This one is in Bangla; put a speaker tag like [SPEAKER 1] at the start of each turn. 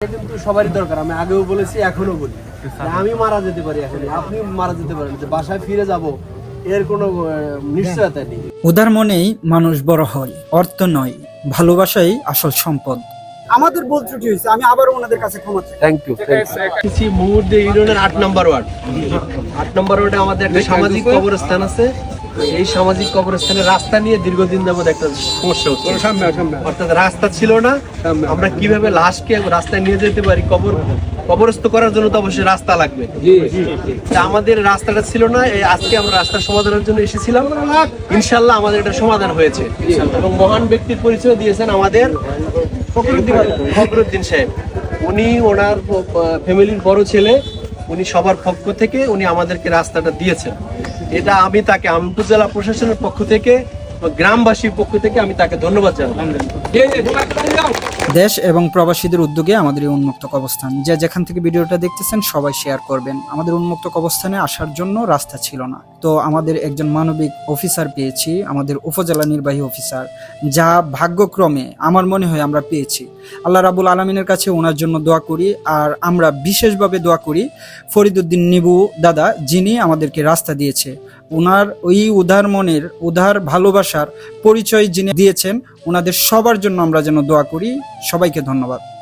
[SPEAKER 1] কিন্তু সবারই দরকার আমি আগেও বলেছি এখনও বলি। আমি মারা যেতে পারি এখন আপনি মারা যেতে পারেন যে বাসায় ফিরে যাব এর কোনো নিশ্চয়তা নেই।
[SPEAKER 2] উদার মনেই মানুষ বড় হয় অর্থ নয় ভালোবাসাই আসল সম্পদ।
[SPEAKER 3] আমাদের ভুল ত্রুটি হয়েছে আমি আবারও ওনাদের কাছে ক্ষমা চাই।
[SPEAKER 1] থ্যাংক ইউ কিছু মুহূর্তে ইউনিয়নের আট নম্বর ওয়ার্ড। আট নম্বর ওয়ার্ডে আমাদের একটা সামাজিক কবরস্থান আছে। এই সামাজিক কবরস্থানের রাস্তা নিয়ে দীর্ঘদিন যাবত একটা সমস্যা হচ্ছে। অর্থাৎ রাস্তা ছিল না। আমরা কীভাবে লাশকে রাস্তায় নিয়ে যেতে পারি কবর কবরস্থ করার জন্য তো অবশ্যই রাস্তা লাগবে। আমাদের রাস্তাটা ছিল না এই আজকে আমরা রাস্তার সমাধানের জন্য এসেছিলাম। ইনশাল্লাহ আমাদের এটা সমাধান হয়েছে। এবং মহান ব্যক্তির পরিচয় দিয়েছেন আমাদের ফখরুদ্দিন সাহেব। উনি ওনার ফ্যামিলির বড় ছেলে উনি সবার পক্ষ থেকে উনি আমাদেরকে রাস্তাটা দিয়েছেন। এটা আমি তাকে আমপুর জেলা প্রশাসনের পক্ষ থেকে গ্রামবাসীর পক্ষ থেকে আমি তাকে ধন্যবাদ জানাই।
[SPEAKER 2] দেশ এবং প্রবাসীদের উদ্যোগে আমাদের এই উন্মুক্ত অবস্থান যে যেখান থেকে ভিডিওটা দেখতেছেন, সবাই শেয়ার করবেন। আমাদের উন্মুক্ত অবস্থানে আসার জন্য রাস্তা ছিল না। তো আমাদের একজন মানবিক অফিসার পেয়েছি, আমাদের উপজেলা নির্বাহী অফিসার যা ভাগ্যক্রমে আমার মনে হয় আমরা পেয়েছি। আল্লাহ রাবুল আলমিনের কাছে ওনার জন্য দোয়া করি, আর আমরা বিশেষভাবে দোয়া করি ফরিদুদ্দিন নিবু দাদা যিনি আমাদেরকে রাস্তা দিয়েছে। ওনার ওই উদার মনের, উদার ভালোবাসার পরিচয় যিনি দিয়েছেন ওনাদের সবার জন্য আমরা যেন দোয়া করি। সবাইকে ধন্যবাদ।